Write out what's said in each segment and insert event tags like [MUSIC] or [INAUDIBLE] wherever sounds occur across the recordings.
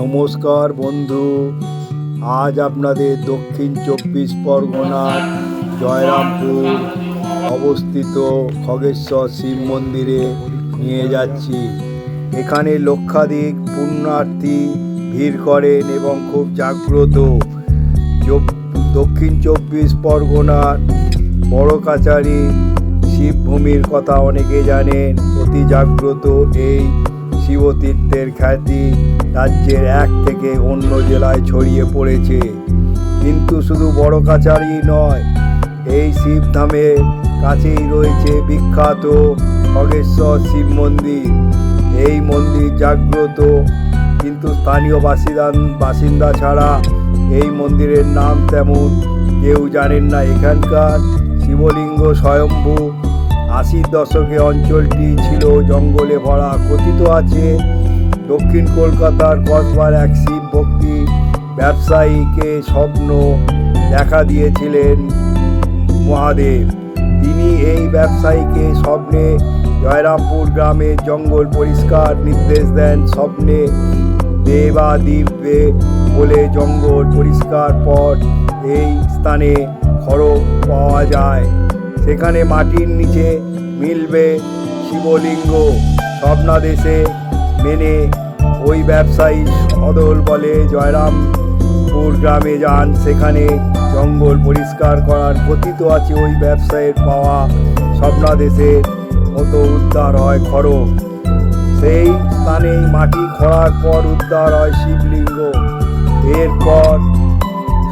নমস্কার বন্ধু। আজ আপনাদের দক্ষিণ চব্বিশ পরগনার জয়রামপুর অবস্থিত খগেশ্বর শিব মন্দিরে নিয়ে যাচ্ছি। এখানে লক্ষাধিক পুণ্যার্থী ভিড় করেন এবং খুব জাগ্রত। দক্ষিণ চব্বিশ পরগনার বড় কাচারি শিবভূমির কথা অনেকে জানেন, অতি জাগ্রত এই শিবতীর্থের খ্যাতি রাজ্যের এক থেকে অন্য জেলায় ছড়িয়ে পড়েছে। কিন্তু শুধু বড় কাচারি নয়, এই শিবধামের কাছেই রয়েছে বিখ্যাত খগেশ্বর শিব মন্দির। এই মন্দির জাগ্রত, কিন্তু স্থানীয় বাসিন্দা বাসিন্দা ছাড়া এই মন্দিরের নাম তেমন কেউ জানেন না। এখানকার শিবলিঙ্গ স্বয়ম্ভু আশির দশকে অঞ্চলটি ছিল জঙ্গলে ভরা, কথিত আছে দক্ষিণ কলকাতার কসবার এক শিব ভক্তি ব্যবসায়ীকে স্বপ্ন দেখা দিয়েছিলেন মহাদেব। তিনি এই ব্যবসায়ীকে স্বপ্নে জয়রামপুর গ্রামের জঙ্গল পরিষ্কার নির্দেশ দেন, স্বপ্নে দেবা দিব্যে বলে জঙ্গল পরিষ্কার পর এই স্থানে খড়গ পাওয়া যায়। সেখানে মাটির নিচে মিলবে শিবলিঙ্গ। স্বপ্নাদেশে মেনে ওই ব্যবসায়ী সদল বলে জয়রামপুর গ্রামে যান। সেখানে জঙ্গল পরিষ্কার করার কথিত আছে ওই ব্যবসায়ের পাওয়া। স্বপ্নাদেশের মতো উদ্ধার হয় খড়গ। সেই স্থানেই মাটি খোঁড়ার পর উদ্ধার হয় শিবলিঙ্গ। এরপর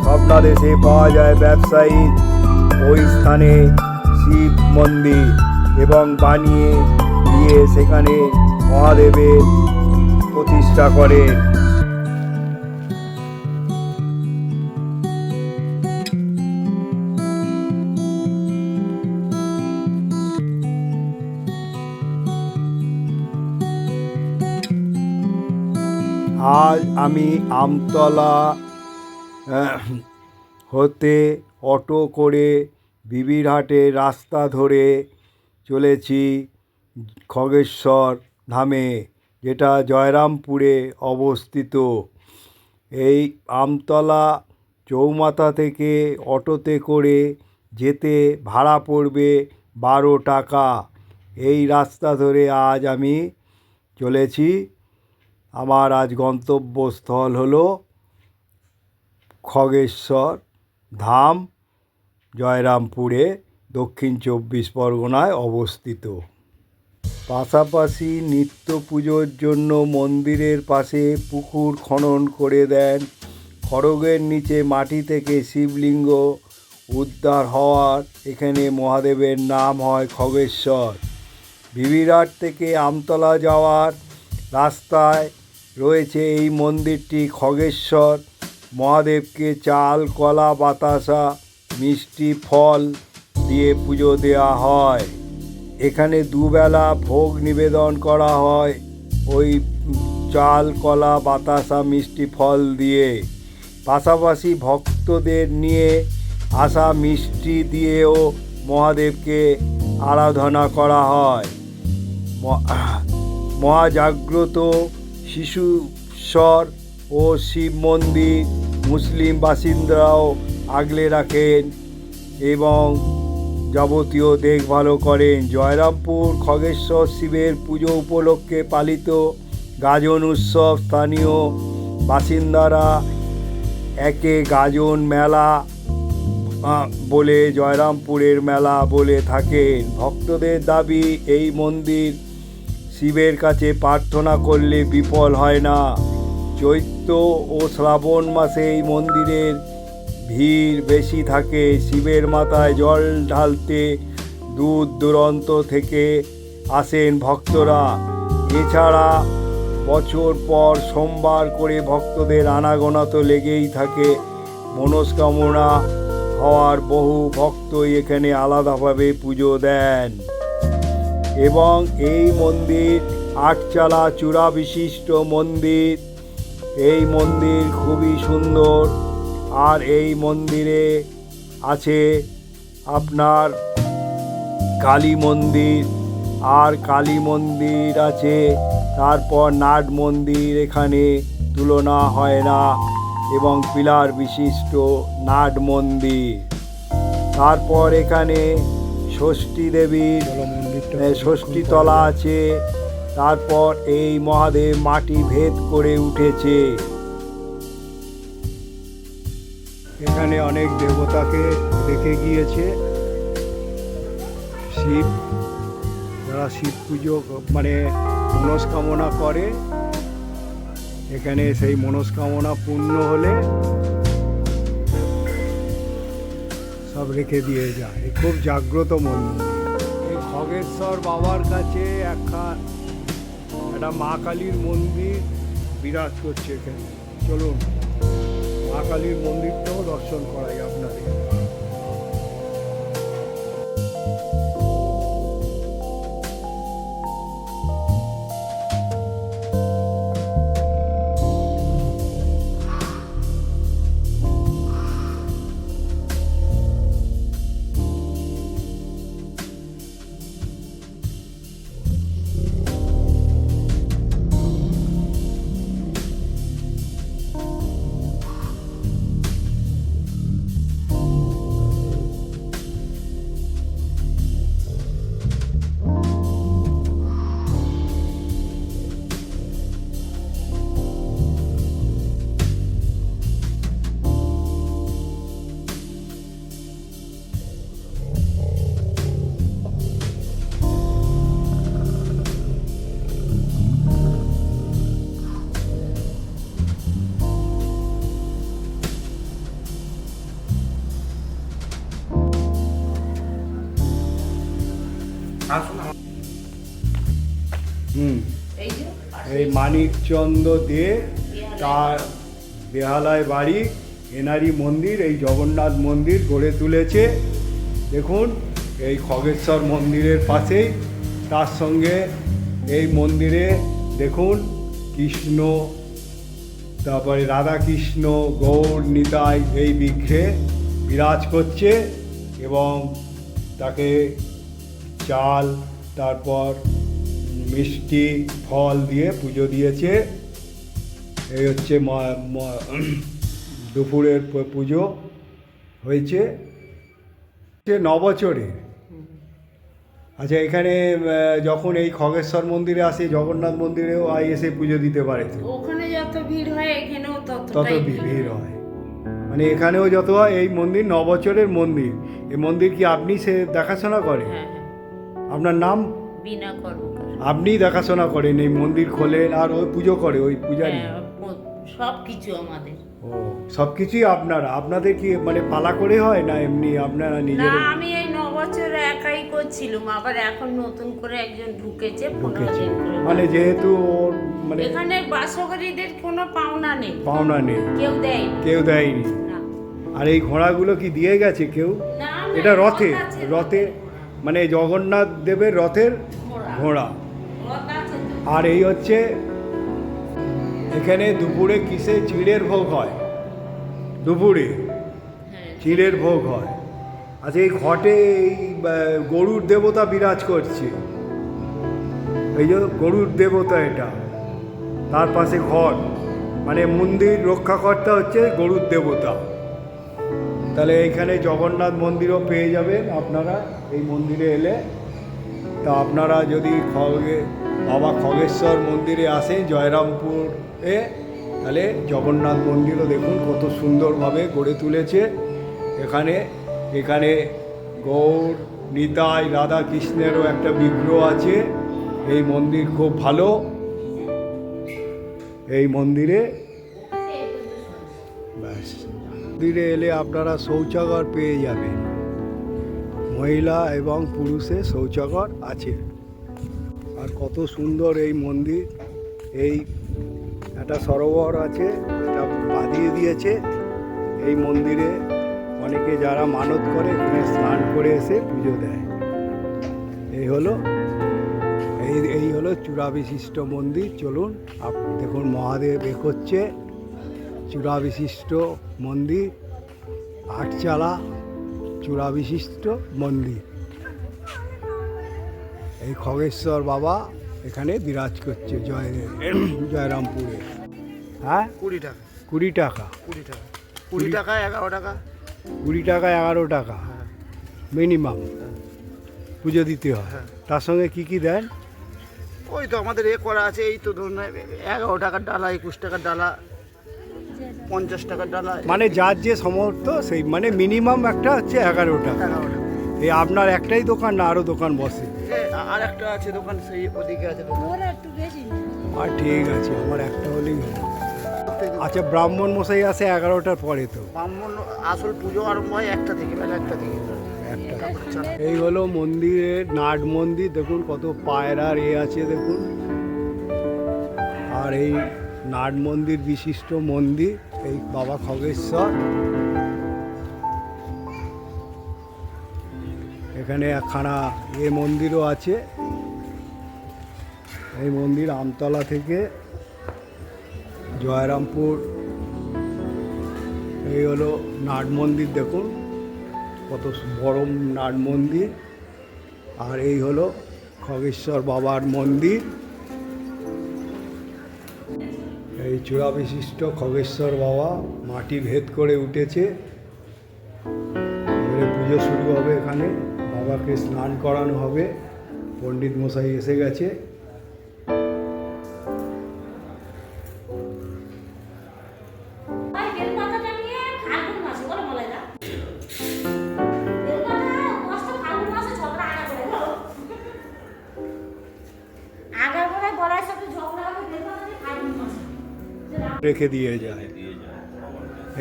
স্বপ্নাদেশে পাওয়া যায় ব্যবসায়ীর ওই স্থানে শিব মন্দির এবং বানিয়ে দিয়ে সেখানে মহাদেবের প্রতিষ্ঠা করেন আজ আমি আমতলা হতে অটো করে বিবিরহাটের রাস্তা ধরে চলেছি খগেশ্বর ধামে, যেটা জয়রামপুরে অবস্থিত। এই আমতলা চৌমাথা থেকে অটোতে করে যেতে ভাড়া পড়বে বারো টাকা। এই রাস্তা ধরে আজ আমি চলেছি। আমার আজ গন্তব্যস্থল হলো খগেশ্বর ধাম। জয়রামপুরে দক্ষিণ চব্বিশ পরগনায় অবস্থিত। পাশাপাশি নিত্য পুজোর জন্য মন্দিরের পাশে পুকুর খনন করে দেন। খড়গের নিচে মাটি থেকে শিবলিঙ্গ উদ্ধার হওয়ার, এখানে মহাদেবের নাম হয় খগেশ্বর। বিবিরাট থেকে আমতলা যাওয়ার রাস্তায় রয়েছে এই মন্দিরটি খগেশ্বর। মহাদেবকে চাল, কলা, বাতাসা মিষ্টি ফল দিয়ে পুজো দেওয়া হয়। এখানে দুবেলা ভোগ নিবেদন করা হয় ওই চাল, কলা, বাতাসা, মিষ্টি ফল দিয়ে। পাশাপাশি ভক্তদের নিয়ে আসা মিষ্টি দিয়েও মহাদেবকে আরাধনা করা হয়। মহাজাগ্রত শিশুস্বর ও শিব মন্দির, মুসলিম বাসিন্দারাও আগলে রাখেন এবং যাবতীয় দেখভালও করেন। জয়রামপুর খগেশ্বর শিবের পুজো উপলক্ষে পালিত গাজন উৎসব স্থানীয় বাসিন্দারা একে গাজন মেলা বলে জয়রামপুরের মেলা বলে থাকেন। ভক্তদের দাবি, এই মন্দির শিবের কাছে প্রার্থনা করলে বিফল হয় না। চৈত্র ও শ্রাবণ মাসে এই মন্দিরের ভিড় বেশি থাকে শিবের মাথায় জল ঢালতে। দূর দূরান্ত থেকে আসেন ভক্তরা। এছাড়া বছর পর সোমবার করে ভক্তদের আনাগোনা তো লেগেই থাকে। মনস্কামনা হওয়ার বহু ভক্তই এখানে আলাদাভাবে পুজো দেন। এবং এই মন্দির আটচালা চূড়া বিশিষ্ট মন্দির। এই মন্দির খুবই সুন্দর। আর এই মন্দিরে আছে আপনার কালী মন্দির। আর কালী মন্দির আছে তারপর নাট মন্দির এখানে তুলনা হয় না এবং পিলার বিশিষ্ট নাট মন্দির। তারপর এখানে ষষ্ঠী দেবীর এ, ষষ্ঠী তলা আছে। তারপর এই মহাদেব মাটি ভেদ করে উঠেছে। এখানে অনেক দেবতাকে রেখে গিয়েছে। শিব, যারা শিব পুজো মানে মনস্কামনা করে, এখানে সেই মনস্কামনা পূর্ণ হলে সব রেখে দিয়ে যায়। খুব জাগ্রত মন্দির। এই খগেশ্বর বাবার কাছে একটা একটা মা কালীর মন্দির বিরাজ করছে এখানে। চলুন। মা কালীর মন্দিরটাও দর্শন করাই আপনাদের। মানিকচন্দ্র দে তার বেহালায় বাড়ি, এনারি মন্দির, এই জগন্নাথ মন্দির গড়ে তুলেছে। দেখুন, এই খগেশ্বর মন্দিরের পাশেই। তার সঙ্গে এই মন্দিরে দেখুন, কৃষ্ণ, তারপরে রাধাকৃষ্ণ, গৌর, নিতাই এই বিগ্রহে বিরাজ করছে এবং তাকে চাল, তারপর মিষ্টি ফল দিয়ে পুজো দিয়েছে। এই হচ্ছে দুপুরের পুজো হয়েছে। সে নবছরে আচ্ছা এখানে যখন এই খগেশ্বর মন্দিরে আসে জগন্নাথ মন্দিরেও আই এসে পুজো দিতে পারে ওখানে যত ভিড় হয় এখানেও তত ভি- ভিড় হয়। মানে এখানেও যত হয় এই মন্দির নবছরের মন্দির। এই মন্দির কি আপনি সে দেখাশোনা করেন? হ্যাঁ হ্যাঁ। আপনার নাম? বিনা কর্মকার আপনি দেখাশোনা করেন এই মন্দির খোলেন আর ওই পুজো করে ওই পূজারি। হ্যাঁ সব কিছু আমাদের। ও সব কিছুই আপনারা। আপনাদের কি মানে পালা করে হয় না এমনি আপনারা না আমি এই ন বছর একাই করছিলাম আবার এখন নতুন করে একজন ঢুকেছে পনেরো ঢুকেছে। দিন করে মানে যেহেতু ওর মানে এখানে বাসকারীদের কোনো পাওনা নেই। পাওনা নেই। কেউ দেয় কেউ দেয়নি। আর এই ঘোড়াগুলো কি দিয়ে গেছে কেউ? এটা রথে রথে মানে জগন্নাথ দেবের রথের ঘোড়া। আর এই হচ্ছে এখানে দুপুরে কিসে? চিড়ের ভোগ হয়। দুপুরে হ্যাঁ। চিড়ের ভোগ হয়। আচ্ছা এই ঘটে এই গরুর দেবতা বিরাজ করছে। এই যে গরুর দেবতা এটা তার পাশে ঘট মানে মন্দির রক্ষাকর্তা হচ্ছে গরুর দেবতা। তাহলে এইখানে জগন্নাথ মন্দিরও পেয়ে যাবেন আপনারা। এই মন্দিরে এলে। তা আপনারা যদি খগে বাবা খগেশ্বর মন্দিরে আসেন, জয়রামপুরে। তাহলে জগন্নাথ মন্দিরও দেখুন কত সুন্দরভাবে গড়ে তুলেছে। এখানে এখানে গৌর, নিতাই রাধা কৃষ্ণেরও একটা বিগ্রহ আছে। এই মন্দির খুব ভালো। এই মন্দিরে ব্যাস। মন্দিরে এলে আপনারা শৌচাগার পেয়ে যাবেন। মহিলা এবং পুরুষে শৌচাগার আছে। আর কত সুন্দর এই মন্দির। এই একটা সরোবর আছে, এটা বাঁধিয়ে দিয়েছে। এই মন্দিরে অনেকে যারা মানত করে, এখানে স্নান করে এসে পুজো দেয়। এই হলো, এই এই হলো চূড়া বিশিষ্ট মন্দির। চলুন, আপ, দেখুন, মহাদেব এগোচ্ছে। চূড়া বিশিষ্ট মন্দির, আটচালা চূড়া বিশিষ্ট মন্দির। এই খগেশ্বর বাবা এখানে বিরাজ করছে জয় [CLEARS THROAT] জয়রামপুরে। হ্যাঁ? কুড়ি টাকা। কুড়ি টাকা। কুড়ি টাকা। কুড়ি টাকা এগারো টাকা। কুড়ি টাকা এগারো টাকা। হ্যাঁ। মিনিমাম। পুজো দিতে হয়। হ্যাঁ। তার সঙ্গে কি কি দেন? ওই তো আমাদের এ করা আছে এই তো ধরুন এগারো টাকার ডালা একুশ টাকার ডালা পঞ্চাশ টাকার ডালা। মানে যার যে সমর্থ সেই মানে মিনিমাম একটা হচ্ছে এগারো টাকা। এগারো টাকা। এই আপনার একটাই দোকান না আরও দোকান বসে? এ, আর একটা আছে দোকান সেই ওদিকে আছে দোকান। আর ঠিক আছে আমার একটা হলেই আচ্ছা ব্রাহ্মণ মশাই আসে এগারোটার পরে তো। ব্রাহ্মণ আসল পুজো আরম্ভ হয় একটা থেকে বেলা একটা থেকে। একটা এই হলো মন্দিরের নাট মন্দির দেখুন কত পায়রার এ আছে দেখুন। আর এই নাট মন্দির বিশিষ্ট মন্দির এই বাবা খগেশ্বর। এখানে একখানা এ মন্দিরও আছে। এই মন্দির আমতলা থেকে জয়রামপুর। এই হলো নাট মন্দির, দেখুন কত বড় নাট মন্দির। আর এই হলো খগেশ্বর বাবার মন্দির। এই চূড়া বিশিষ্ট খগেশ্বর বাবা মাটি ভেদ করে উঠেছে। পুজো শুরু হবে এখানে। বাবাকে স্নান করানো হবে। পণ্ডিত মশাই এসে গেছে। রেখে দিয়ে যায়।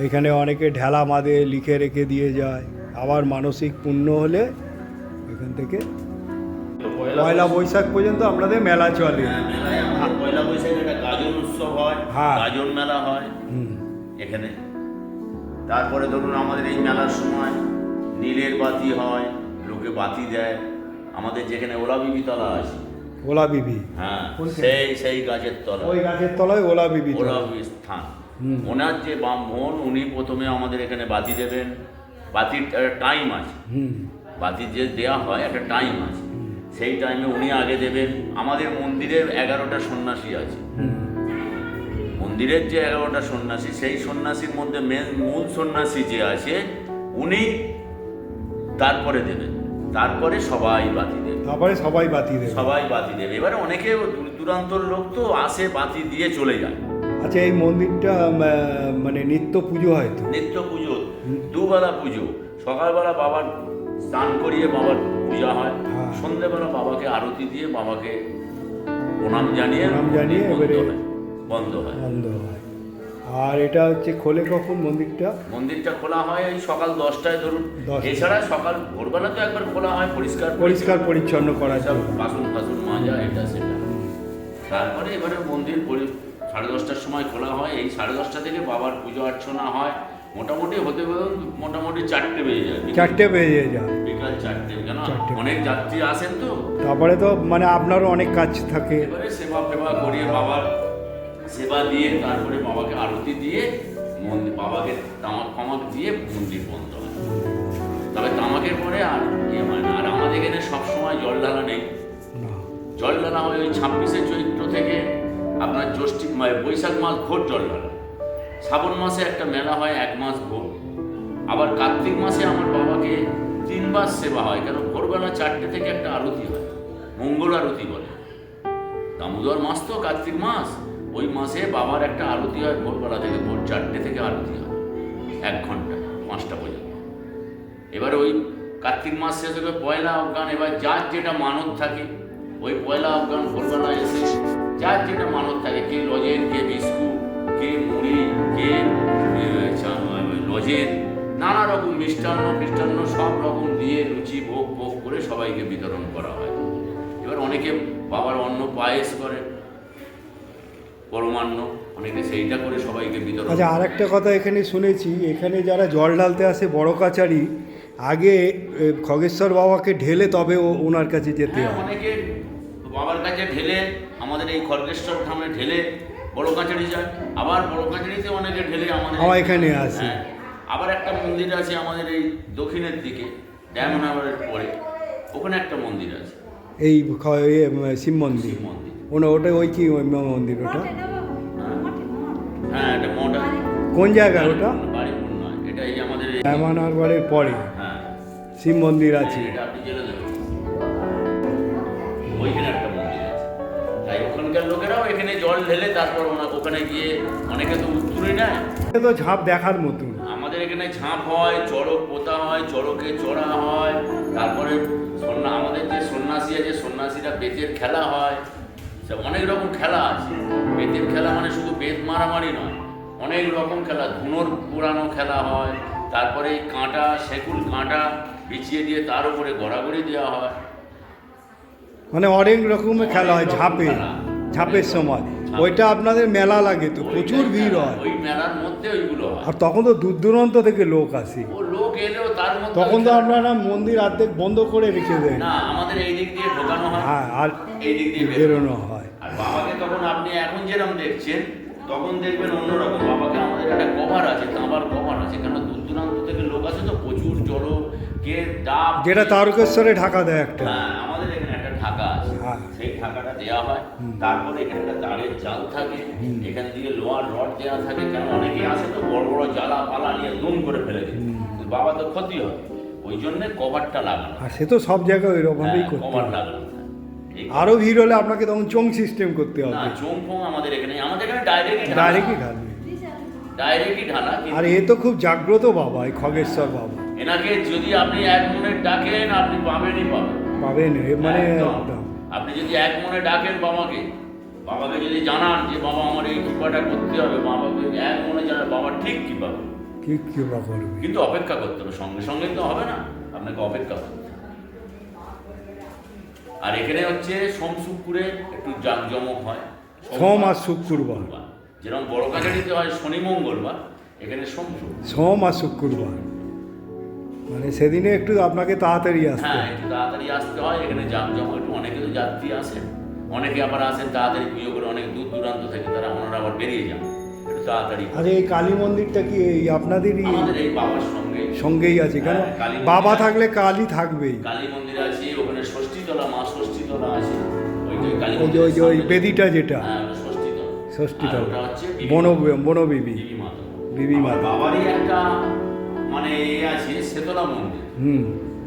এইখানে অনেকে ঢেলা মাদে লিখে রেখে দিয়ে যায়। আবার মানসিক পুণ্য হলে এখান থেকে। পয়লা বৈশাখ পর্যন্ত আপনাদের মেলা চলে। হ্যাঁ, পয়লা বৈশাখে একটা গাজন উৎসব হয় হ্যাঁ। গাজন মেলা হয় এখানে। তারপরে ধরুন আমাদের এই মেলার সময় নীলের বাতি হয় লোকে বাতি দেয়। আমাদের যেখানে ওলা বিবি তলা আছে। ওলা বিবি। হ্যাঁ সেই সেই গাছের তলা ওই গাছের তলায় ওলা বিবি ওলা বিবি স্থান। ওনার যে ব্রাহ্মণ উনি প্রথমে আমাদের এখানে বাতি দেবেন। বাতির একটা টাইম আছে। বাতি যে দেওয়া হয় একটা টাইম আছে। সেই টাইমে উনি আগে দেবেন। আমাদের মন্দিরের এগারোটা সন্ন্যাসী আছে। মন্দিরের যে এগারোটা সন্ন্যাসী সেই সন্ন্যাসীর মধ্যে মেন মূল সন্ন্যাসী যে আছে উনি তারপরে দেবেন। তারপরে সবাই বাতি দেবে। তারপরে সবাই বাতি দেবে। সবাই বাতি দেবে। এবারে অনেকে দূর দূরান্তর লোক তো আসে বাতি দিয়ে চলে যায়। আচ্ছা এই মন্দিরটা মানে নিত্য পুজো হয় তো? নিত্য পুজো দুবেলা পুজো। সকালবেলা বাবার স্নান করিয়ে বাবার পূজা হয়। হ্যাঁ। সন্ধ্যেবেলা বাবাকে আরতি দিয়ে বাবাকে প্রণাম জানিয়ে জানিয়ে বন্ধ এবারে- হয়। বন্ধ হয়। বন্ধ হয়। আর এটা হচ্ছে খোলে কখন মন্দিরটা? মন্দিরটা খোলা হয় এই সকাল দশটায় ধরুন। এছাড়া সকাল ভোরবেলা তো একবার খোলা হয় পরিষ্কার পরিষ্কার পরিচ্ছন্ন করা সব বাসন ফাসন মাজা এটা সেটা। তারপরে এবারে মন্দির সাড়ে দশটার সময় খোলা হয়। এই সাড়ে দশটা থেকে বাবার পুজো অর্চনা হয়। মোটামুটি হতে মোটামুটি চারটে বেজে যায় চারটে বেজে যায়। বিকাল চারটে কেন? অনেক যাত্রী আসেন তো। তারপরে তো মানে আপনারও অনেক কাজ থাকে। এবারে সেবা ফেবা করিয়ে বাবার সেবা দিয়ে তারপরে বাবাকে আরতি দিয়ে মন্দির বাবাকে তামাক ফামাক দিয়ে মন্দির বন্ধ হয়। তবে তামাকের পরে আর ইয়ে হয় না। আর আমাদের এখানে সবসময় জল ঢালা নেই। জল ঢালা হয় ওই ছাব্বিশে চৈত্র থেকে আপনার জ্যৈষ্ঠী মানে বৈশাখ মাস ভোর জল ঢালা শ্রাবণ মাসে একটা মেলা হয়, এক মাস ভোর। আবার কার্তিক মাসে আমার বাবাকে তিনবার সেবা হয়, কেন ভোরবেলা চারটে থেকে একটা আরতি হয়, মঙ্গল আরতি বলে। দামোদর মাস তো কার্তিক মাস, ওই মাসে বাবার একটা আরতি হয়, ভোরবেলা থেকে ভোর চারটে থেকে আরতি হয়, এক ঘণ্টা, পাঁচটা পর্যন্ত। এবার ওই কার্তিক মাস শেষ হবে পয়লা অজ্ঞান, এবার যার যেটা মানত থাকে, ওই পয়লা অজ্ঞান ভোরবেলা এসে যার যেটা মানত থাকে, কে লজেন কে বিস্কুট, কে মুড়ি কে এ, চা- নানা রকম মিষ্টান্ন মিষ্টান্ন সব রকম দিয়ে লুচি ভোগ ভোগ করে সবাইকে বিতরণ করা হয়। এবার অনেকে বাবার অন্ন পায়েস করে পরমান্ন অনেকে সেইটা করে সবাইকে বিতরণ আচ্ছা আর একটা কথা এখানে শুনেছি এখানে যারা জল ঢালতে আসে বড় কাচারি আগে খগেশ্বর বাবাকে ঢেলে তবে ও- ওনার কাছে যেতে হ্যাঁ, হয়। অনেকে বাবার কাছে ঢেলে আমাদের এই খড়গেশ্বর ধামে ঢেলে বড় কাছারি যায় আবার বড় কাছারিতে অনেকে ঢেলে আমাদের আমার এখানে আসে। হ্যাঁ, আবার একটা মন্দির আছে আমাদের এই দক্ষিণের দিকে ডায়মন্ড হারবারের পরে ওখানে একটা মন্দির আছে। এই উম, শিব মন্দির? মন্দির। ওনা ওটা ওই কি ওই মন্দির ওটা? মঠে না বাবা, মঠে। কোন জায়গায় ওটা? এটা এই আমাদের হেমানারগড়ের পরে। হ্যাঁ। শিব মন্দির আছে। এটা আপনি জেনে দেবেন ওইখানে একটা মন্দির আছে তাই ওখানকার লোকেরাও এখানে জল ঢেলে তারপর ওখানে গিয়ে অনেকে তো উত্তরই নেয়। তো ঝাঁপ দেখার মতন আমাদের এখানে ঝাঁপ হয় চড়ক পোতা হয় চড়কে চড়া হয় তারপরে সন্না আমাদের যে সন্ন্যাসী আছে সন্ন্যাসীরা বেতের খেলা হয়। অনেক রকম খেলা আছে। বেতের খেলা মানে শুধু বেত মারামারি নয় অনেক রকম খেলা। ধুনোর পুরানো খেলা হয় তারপরে এই কাঁটা সেকুল কাঁটা বিছিয়ে দিয়ে তার উপরে গড়াগড়ি দেওয়া হয়। মানে অনেক রকমের খেলা হয় ঝাঁপে ঝাঁপের সময়। ওইটা আপনাদের মেলা লাগে তো প্রচুর ভিড় হয়। ওই মেলার মধ্যে ওইগুলো আর তখন তো দূর দূরান্ত থেকে লোক আসে। লোক এলেও তার মধ্যে তখন তো আপনারা মন্দির অর্ধেক বন্ধ করে রেখে দেন। না আমাদের এই দিক দিয়ে ঢোকানো হয়। হ্যাঁ আর এই দিক দিয়ে বেরোনো হয়। আর বাবাকে তখন আপনি এখন যেরকম দেখছেন তখন দেখবেন অন্যরকম। বাবাকে আমাদের একটা কভার আছে তাঁবার কভার আছে। কেন দূর দূরান্ত থেকে লোক তো প্রচুর জড়ো কে ডাব যেটা তারকেশ্বরে ঢাকা দেয় একটা। হ্যাঁ আমাদের এখানে একটা ঢাকা আছে হ্যাঁ। সেই ঢাকাটা দেওয়া হয়। তারপরে এখানে একটা তারের জাল থাকে। এখান দিয়ে লোহার রড দেওয়া থাকে। কেন? অনেকেই আসে তো বড় বড় জ্বালা পালা নিয়ে দুম করে ফেলে দিই বাবা তো ক্ষতি হয়। ওই জন্য কভারটা লাগানো আর সে তো সব জায়গায় ওই রকমই করতে কভার লাগানো আরও ভিড় হলে আপনাকে তখন চোং সিস্টেম করতে না হবে চোং ফোং আমাদের এখানে আমাদের এখানে ডাইরেক্টই ডাইরেক্টই ঢালবে ডাইরেক্টই ঢালা আর এ তো খুব জাগ্রত বাবা এই খগেশ্বর বাবা। এনাকে যদি আপনি এক মিনিট ডাকেন আপনি পাবেনই পাবেন। পাবেন মানে। আপনি যদি এক মনে ডাকেন বাবাকে বাবাকে যদি জানান যে বাবা আমার এই কৃপাটা করতে হবে বাবাকে এক মনে জানান বাবা ঠিক কৃপা ঠিক কি কৃপা করবে। কিন্তু অপেক্ষা করতে হবে সঙ্গে সঙ্গে তো হবে না আপনাকে অপেক্ষা করতে হবে। আর এখানে হচ্ছে সোমশুকুরে একটু জাঁকজমক হয়। সোম আর শুক্রবার। যেরকম বড় কাছারিতে হয় শনি মঙ্গলবার এখানে সোম শুক্র। সোম আর শুক্রবার। মানে সেদিনে একটু আপনাকে তাড়াতাড়ি আসতে হ্যাঁ একটু তাড়াতাড়ি আসতে হয় এখানে জমা একটু অনেকে তো যাত্রী আসেন অনেকে আবার আসেন তাড়াতাড়ি পুজো করে অনেক দূর দূরান্ত থেকে তারা ওনারা আবার বেরিয়ে যান একটু তাড়াতাড়ি আর এই কালী মন্দিরটা কি এই আপনাদেরই আমাদের এই বাবার সঙ্গে। সঙ্গেই আছে? কেন? হ্যাঁ, বাবা থাকলে কালী থাকবেই। কালী মন্দির আছে ওখানে ষষ্ঠীতলা মা ষষ্ঠীতলা আছে। ওই যে কালী ওই যে ওই যে ওই বেদিটা যেটা। হ্যাঁ ষষ্ঠীতলা। ষষ্ঠীতলা। আর ওটা হচ্ছে বিবি বন বনবিবি। বিবি মাতা। বিবি মাতা। বাবারই একটা মানে এ আছে শেতলা মন্দির। হুম।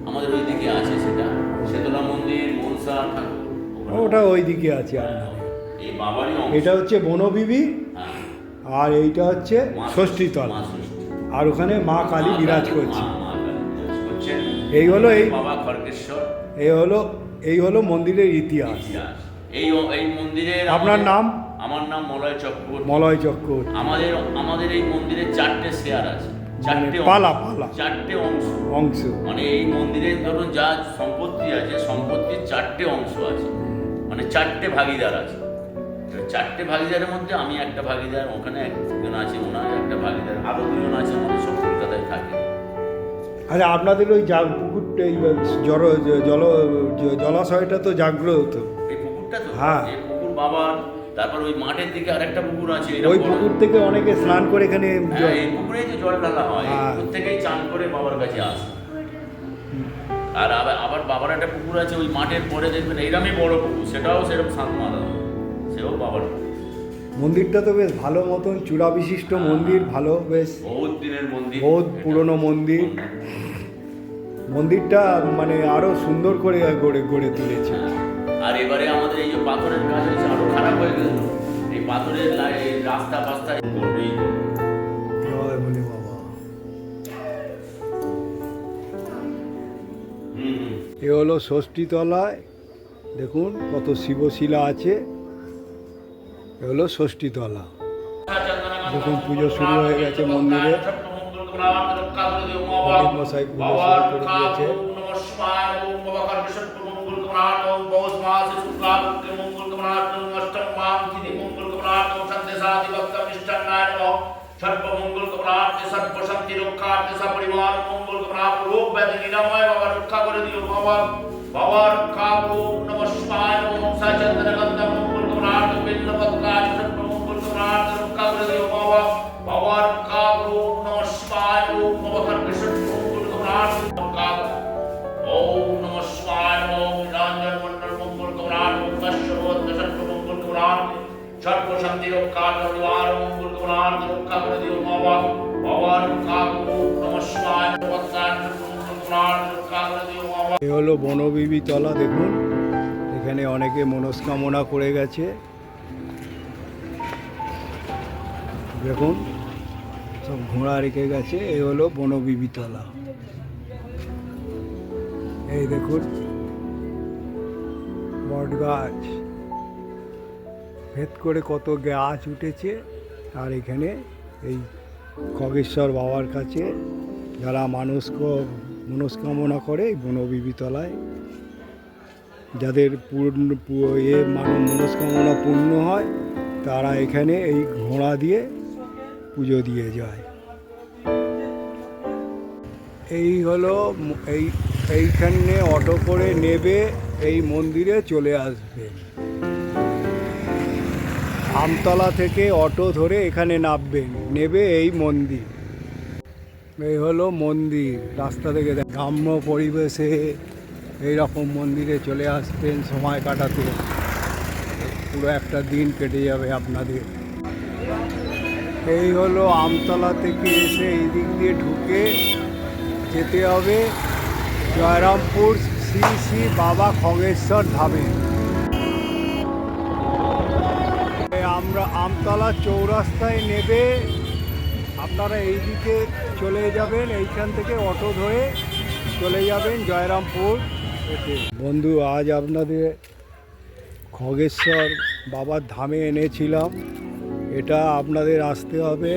আমাদের ওই দিকে আছে সেটা। শেতলা মন্দির মনসা ঠাকুর। ওটা ওই দিকে আছে আপনাদের এই বাবারই এটা হচ্ছে বনবিবি হ্যাঁ, আর এইটা হচ্ছে ষষ্ঠীতলা। আর ওখানে মা কালী বিরাজ করছে। এই হলো এই বাবা খড়গেশ্বর এই হলো এই হলো মন্দিরের ইতিহাস। এই এই মন্দিরের আপনার নাম? আমার নাম মলয় চক্রবর্তী। মলয় চক্রবর্তী। আমাদের আমাদের এই মন্দিরে চারটে শেয়ার আছে। চারটে মানে পালা, পালা। চারটে অংশ। অংশ। মানে এই মন্দিরের ধরুন যা সম্পত্তি আছে সম্পত্তির চারটে অংশ আছে। মানে চারটে ভাগিদার আছে। চারটে ভাগিদারের মধ্যে আমি একটা ভাগিদার ওখানে একজন আছে ওনার একটা ভাগিদার আরও দুজন আছে আমাদের সব কলকাতায় থাকে। আচ্ছা আপনাদের ওই জাগ পুকুরটা এই জল জল জলাশয়টা তো জাগ্রত। এই পুকুরটা তো? হ্যাঁ। এই পুকুর বাবার তারপর ওই মাঠের দিকে আরেকটা পুকুর আছে ওই পুকুর থেকে অনেকে স্নান করে এখানে হ্যাঁ, এই পুকুরেই তো জল ঢালা হয় এই হ্যাঁ। পুকুর থেকেই চান করে বাবার কাছে আসে। আর আবার আবার বাবার একটা পুকুর আছে ওই মাঠের পরে দেখবেন এইরকমই বড় পুকুর সেটাও সেরকম সাত মারা সেও বাবার মন্দিরটা তো বেশ ভালো মতন চূড়া বিশিষ্ট মন্দির ভালো বেশ বহুত দিনের মন্দির। বহুত। পুরনো মন্দির। মন্দিরটা মানে আরও সুন্দর করে গড়ে গড়ে তুলেছে। আর এবারে আমাদের এই যে পাথরের কাজ হয়েছে আরও খারাপ হয়ে গেল এই পাথরের রাস্তা ফাস্তা করবেই এ হলো ষষ্ঠীতলায় দেখুন কত শিবশিলা আছে এ হলো ষষ্ঠীতলা দেখুন পুজো শুরু হয়ে গেছে মন্দিরে মশাই পুজো শুরু করে দিয়েছে সর্বমঙ্গল কমলার্থে সর্বশক্তি রক্ষার্থে সপরিবার মঙ্গল কমলার্থ রোগ ব্যাধি নিরাময় বাবা রক্ষা করে দিও বাবা বাবা রক্ষা ওম নমঃ শিবায় ওম সচন্দন গন্ধ মঙ্গল কমলার্থ বিন্ন পত্রাজ সর্বমঙ্গল কমলার্থ রক্ষা করে দিও বাবা বাবা রক্ষা ওম নমঃ শিবায় ওম নমঃ কৃষ্ণ মঙ্গল কমলার্থ রক্ষা ওম নমঃ শিবায় এ হলো বনবিবি তলা, দেখুন। এখানে অনেকে মনস্কামনা করে গেছে। দেখুন, সব ঘোড়া রেখে গেছে। এ হলো বনবিবি তলা। এই দেখুন বট গাছ ভেদ করে কত গাছ উঠেছে, আর এখানে এই খগেশ্বর বাবার কাছে যারা মানুষ মনস্কামনা করে এই বনবিবি তলায় যাদের পূর্ণ এ মানে মনস্কামনা পূর্ণ হয়, তারা এখানে এই ঘোড়া দিয়ে পুজো দিয়ে যায়। এই হলো এই, এইখানে অটো করে নেবে, এই মন্দিরে চলে আসবেন আমতলা থেকে অটো ধরে এখানে নামবেন। নেবে এই মন্দির। এই হলো মন্দির। রাস্তা থেকে গ্রাম্য পরিবেশে এই রকম মন্দিরে চলে আসবেন সময় কাটাতে। পুরো একটা দিন কেটে যাবে আপনাদের। এই হলো আমতলা থেকে এসে এই দিক দিয়ে ঢুকে যেতে হবে জয়রামপুর শ্রী শ্রী বাবা খগেশ্বর ধামে। আমরা আমতলা চৌরাস্তায় নেবে। আপনারা এই দিকে চলে যাবেন, এইখান থেকে অটো ধরে চলে যাবেন জয়রামপুর এতে। বন্ধু, আজ আপনাদের খগেশ্বর বাবার ধামে এনেছিলাম। এটা আপনাদের আসতে হবে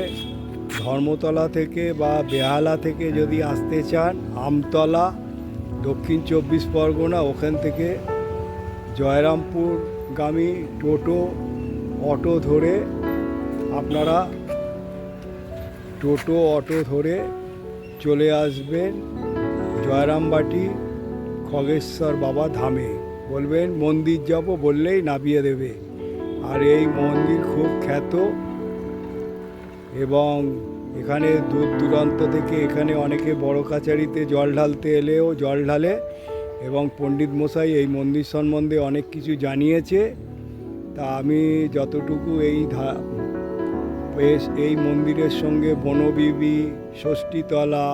ধর্মতলা থেকে বা বেহালা থেকে যদি আসতে চান, আমতলা, দক্ষিণ চব্বিশ পরগনা, ওখান থেকে জয়রামপুর গামী টোটো অটো ধরে আপনারা টোটো, অটো ধরে চলে আসবেন জয়রামবাটি খগেশ্বর বাবা ধামে। বলবেন, মন্দির যাব বললেই নামিয়ে দেবে। আর এই মন্দির খুব খ্যাত এবং এখানে দূর দূরান্ত থেকে এখানে অনেকে বড় কাচারিতে জল ঢালতে এলেও জল ঢালে এবং পণ্ডিত মশাই এই মন্দির সম্বন্ধে অনেক কিছু জানিয়েছে। তা আমি যতটুকু এই এই মন্দিরের সঙ্গে বনবিবি, ষষ্ঠীতলা,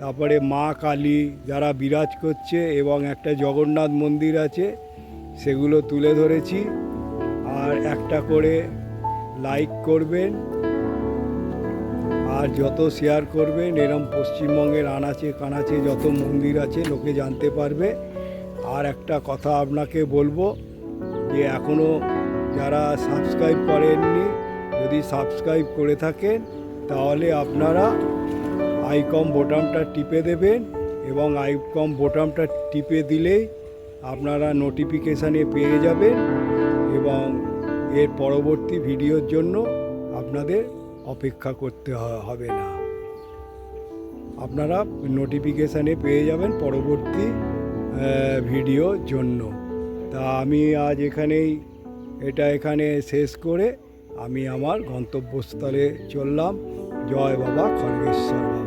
তারপরে মা কালী যারা বিরাজ করছে এবং একটা জগন্নাথ মন্দির আছে, সেগুলো তুলে ধরেছি। আর একটা করে লাইক করবেন, আর যত শেয়ার করবেন, এরম পশ্চিমবঙ্গের আনাচে কানাচে যত মন্দির আছে, লোকে জানতে পারবে। আর একটা কথা আপনাকে বলব, যে এখনও যারা সাবস্ক্রাইব করেননি, যদি সাবস্ক্রাইব করে থাকেন, তাহলে আপনারা আইকম বোটামটা টিপে দেবেন এবং আইকম বোটামটা টিপে দিলেই আপনারা নোটিফিকেশানে পেয়ে যাবেন এবং এর পরবর্তী ভিডিওর জন্য আপনাদের অপেক্ষা করতে হবে না। আপনারা নোটিফিকেশানে পেয়ে যাবেন পরবর্তী ভিডিওর জন্য। তা আমি আজ এখানেই এটা এখানে শেষ করে আমি আমার গন্তব্যস্থলে চললাম। জয় বাবা খড়গেশ্বর বাবা।